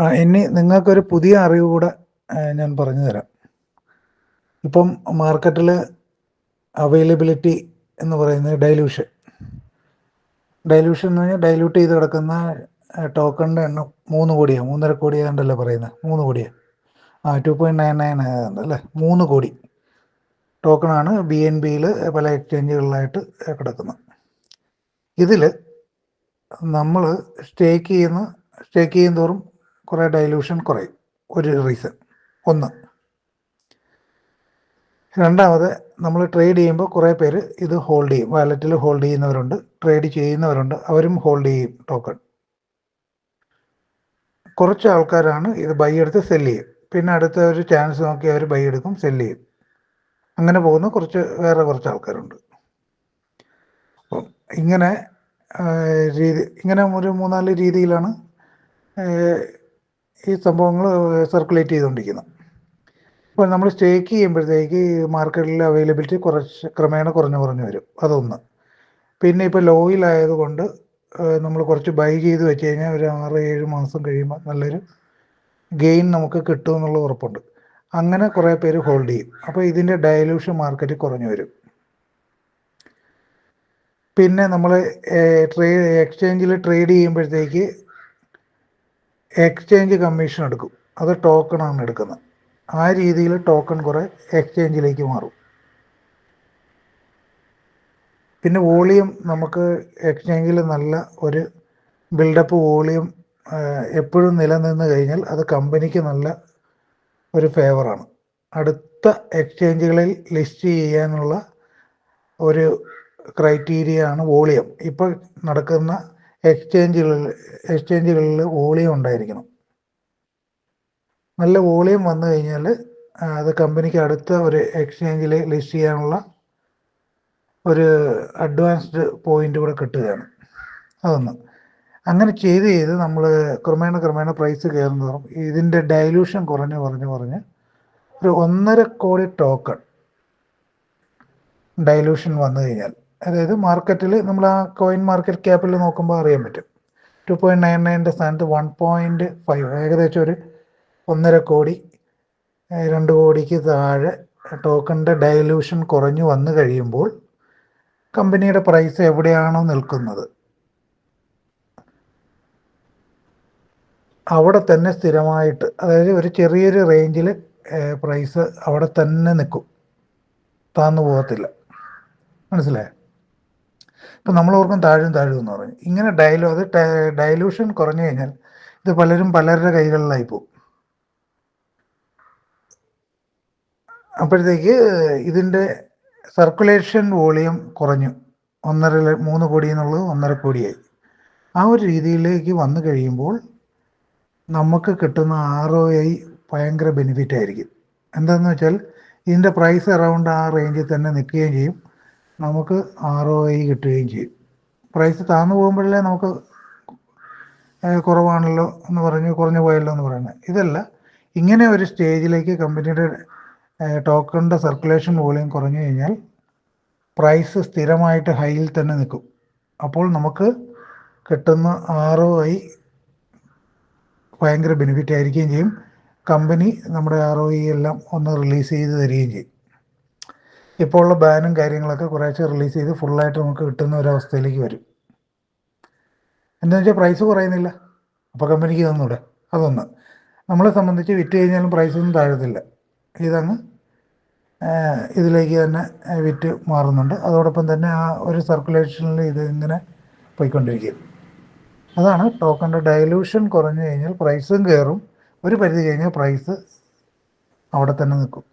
ആ ഇനി നിങ്ങൾക്കൊരു പുതിയ അറിവ് കൂടെ ഞാൻ പറഞ്ഞു തരാം. ഇപ്പം മാർക്കറ്റിൽ അവൈലബിലിറ്റി എന്ന് പറയുന്നത് ഡൈല്യൂഷൻ ഡൈല്യൂഷൻ എന്ന് പറഞ്ഞാൽ ഡൈല്യൂട്ട് ചെയ്ത് കിടക്കുന്ന ടോക്കണിന്റെ എണ്ണം മൂന്ന് കോടിയാണ് മൂന്നര കോടി ഏതാണ്ടല്ലേ പറയുന്നത്. മൂന്ന് കോടിയാണ് ആ ടു പോയിന്റ് നയൻ നയൻ ഏതാണ്ട് അല്ലേ മൂന്ന് കോടി. ടോക്കണാണ് ബി എൻ ബിയിൽ പല എക്സ്ചേഞ്ചുകളിലായിട്ട് കിടക്കുന്നത്. ഇതിൽ നമ്മൾ സ്റ്റേക്ക് ചെയ്യുന്ന സ്റ്റേക്ക് ചെയ്യും തോറും കുറേ ഡൈല്യൂഷൻ കുറയും. ഒരു റീസൺ ഒന്ന്. രണ്ടാമത് നമ്മൾ ട്രേഡ് ചെയ്യുമ്പോൾ കുറേ പേര് ഇത് ഹോൾഡ് ചെയ്യും. വാലറ്റിൽ ഹോൾഡ് ചെയ്യുന്നവരുണ്ട്. ട്രേഡ് ചെയ്യുന്നവരുണ്ട്. അവരും ഹോൾഡ് ചെയ്യും ടോക്കൺ കുറച്ച് ആൾക്കാരാണ് ഇത് ബൈ എടുത്ത് സെല്ല് ചെയ്യും. പിന്നെ അടുത്ത ഒരു ചാൻസ് നോക്കി അവർ ബൈ എടുക്കും സെല്ല് ചെയ്യും. അങ്ങനെ പോകുന്ന കുറച്ച് വേറെ കുറച്ച് ആൾക്കാരുണ്ട്. അപ്പം ഇങ്ങനെ രീതി ഇങ്ങനെ ഒരു മൂന്നാൽ രീതിയിലാണ് ഈ സംഭവങ്ങൾ സർക്കുലേറ്റ് ചെയ്തുകൊണ്ടിരിക്കുന്നത് അപ്പോൾ നമ്മൾ സ്റ്റേക്ക് ചെയ്യുമ്പോഴത്തേക്ക് മാർക്കറ്റിൽ അവൈലബിലിറ്റി കുറച്ച് ക്രമേണ കുറഞ്ഞു കുറഞ്ഞു വരും. അതൊന്ന്. പിന്നെ ഇപ്പോൾ ലോയിലായതുകൊണ്ട് നമ്മൾ കുറച്ച് ബൈ ചെയ്ത് വെച്ച് കഴിഞ്ഞാൽ ഒരു ആറ് ഏഴ് മാസം കഴിയുമ്പോൾ നല്ലൊരു ഗെയിൻ നമുക്ക് കിട്ടും എന്നുള്ള ഉറപ്പുണ്ട്. അങ്ങനെ കുറേ പേര് ഹോൾഡ് ചെയ്യും. അപ്പോൾ ഇതിന്റെ ഡയലൂഷൻ മാർക്കറ്റ് കുറഞ്ഞു വരും. പിന്നെ നമ്മൾ ട്രേഡ് എക്സ്ചേഞ്ചിൽ ട്രേഡ് ചെയ്യുമ്പോഴത്തേക്ക് എക്സ്ചേഞ്ച് കമ്മീഷൻ എടുക്കും. അത് ടോക്കണാണ് എടുക്കുന്നത്. ആ രീതിയിൽ ടോക്കൺ കുറേ എക്സ്ചേഞ്ചിലേക്ക് മാറും. പിന്നെ വോളിയം നമുക്ക് എക്സ്ചേഞ്ചിൽ നല്ല ഒരു ബിൽഡപ്പ് വോളിയം എപ്പോഴും നിലനിന്ന് കഴിഞ്ഞാൽ അത് കമ്പനിക്ക് നല്ല ഒരു ഫേവറാണ് അടുത്ത എക്സ്ചേഞ്ചുകളിൽ ലിസ്റ്റ് ചെയ്യാനുള്ള ഒരു ക്രൈറ്റീരിയ ആണ് വോളിയം. ഇപ്പോൾ നടക്കുന്ന എക്സ്ചേഞ്ചുകളിൽ എക്സ്ചേഞ്ചുകളിൽ വോളിയം ഉണ്ടായിരിക്കണം. നല്ല വോളിയം വന്നു കഴിഞ്ഞാൽ അത് കമ്പനിക്ക് അടുത്ത ഒരു എക്സ്ചേഞ്ചിൽ ലിസ്റ്റ് ചെയ്യാനുള്ള ഒരു അഡ്വാൻസ്ഡ് പോയിന്റ് കൂടെ കിട്ടുകയാണ്. അതൊന്ന്. അങ്ങനെ ചെയ്ത് ചെയ്ത് നമ്മൾ ക്രമേണ ക്രമേണ പ്രൈസ് കയറുന്നതും ഇതിന്റെ ഡൈല്യൂഷൻ കുറഞ്ഞ് കുറഞ്ഞ് കുറഞ്ഞ് ഒരു ഒന്നര കോടി ടോക്കൺ ഡൈല്യൂഷൻ വന്നു കഴിഞ്ഞാൽ അതായത് മാർക്കറ്റിൽ നമ്മൾ ആ കോയിൻ മാർക്കറ്റ് ക്യാപ്പിൽ നോക്കുമ്പോൾ അറിയാൻ പറ്റും. ടു പോയിന്റ് നയൻ നയന്റെ സ്ഥാനത്ത് വൺ പോയിന്റ് ഫൈവ് ഏകദേശം ഒരു ഒന്നര കോടി രണ്ട് കോടിക്ക് താഴെ ടോക്കണിന്റെ ഡൈല്യൂഷൻ കുറഞ്ഞു വന്നു കഴിയുമ്പോൾ കമ്പനിയുടെ പ്രൈസ് എവിടെയാണോ നിൽക്കുന്നത്. അവിടെ തന്നെ സ്ഥിരമായിട്ട് അതായത് ഒരു ചെറിയൊരു റേഞ്ചിൽ പ്രൈസ് അവിടെ തന്നെ നിൽക്കും. താന്നു പോകത്തില്ല. മനസ്സിലായോ? ഇപ്പം നമ്മൾ ഓർക്കും താഴും താഴും എന്ന് പറഞ്ഞു. ഇങ്ങനെ ഡയലു അത് ഡയലൂഷൻ കുറഞ്ഞു കഴിഞ്ഞാൽ ഇത് പലരും പലരുടെ കൈകളിലായി പോകും അപ്പോഴത്തേക്ക് ഇതിന്റെ സർക്കുലേഷൻ വോളിയം കുറഞ്ഞു. ഒന്നര മൂന്ന് കോടി എന്നുള്ളത് ഒന്നര കോടിയായി. ആ ഒരു രീതിയിലേക്ക് വന്നു കഴിയുമ്പോൾ നമുക്ക് കിട്ടുന്ന ആർ ഒ ഐ ഭയങ്കര ബെനിഫിറ്റ് ആയിരിക്കും. എന്താണെന്ന് വെച്ചാൽ ഇതിന്റെ പ്രൈസ് അറൗണ്ട് ആ റേഞ്ചിൽ തന്നെ നിൽക്കുകയും ചെയ്യും. നമുക്ക് ആർ ഒ ഐ കിട്ടുകയും ചെയ്യും. പ്രൈസ് താന്നു പോകുമ്പോഴല്ലേ നമുക്ക് കുറവാണല്ലോ എന്ന് പറഞ്ഞ് കുറഞ്ഞു പോയല്ലോ എന്ന് പറയുന്നത്. ഇതല്ല ഇങ്ങനെ ഒരു സ്റ്റേജിലേക്ക് കമ്പനിയുടെ ടോക്കണിന്റെ സർക്കുലേഷൻ വോളിയം കുറഞ്ഞു കഴിഞ്ഞാൽ പ്രൈസ് സ്ഥിരമായിട്ട് ഹൈയിൽ തന്നെ നിൽക്കും. അപ്പോൾ നമുക്ക് കിട്ടുന്ന ആർ ഒ ഐ ഭയങ്കര ബെനിഫിറ്റ് ആയിരിക്കുകയും ചെയ്യും. കമ്പനി നമ്മുടെ ആർ ഒ എല്ലാം ഒന്ന് റിലീസ് ചെയ്ത് തരികയും ചെയ്യും. ഇപ്പോൾ ഉള്ള ബാനും കാര്യങ്ങളൊക്കെ കുറേശ്ശെ റിലീസ് ചെയ്ത് ഫുള്ളായിട്ട് നമുക്ക് കിട്ടുന്ന ഒരവസ്ഥയിലേക്ക് വരും. എന്താണെന്ന് വെച്ചാൽ പ്രൈസ് കുറയുന്നില്ല. അപ്പോൾ കമ്പനിക്ക് തന്നൂടെ അതൊന്ന്. നമ്മളെ സംബന്ധിച്ച് വിറ്റ് കഴിഞ്ഞാലും പ്രൈസൊന്നും താഴത്തില്ല. ഇതങ്ങ് ഇതിലേക്ക് തന്നെ വിറ്റ് മാറുന്നുണ്ട്. അതോടൊപ്പം തന്നെ ആ ഒരു സർക്കുലേഷനിൽ ഇത് ഇങ്ങനെ പോയിക്കൊണ്ടിരിക്കും. അതാണ് ടോക്കണിന്റെ ഡയലൂഷൻ കുറഞ്ഞു കഴിഞ്ഞാൽ പ്രൈസും കയറും. ഒരു പരിധി കഴിഞ്ഞാൽ പ്രൈസ് അവിടെ തന്നെ നിൽക്കും.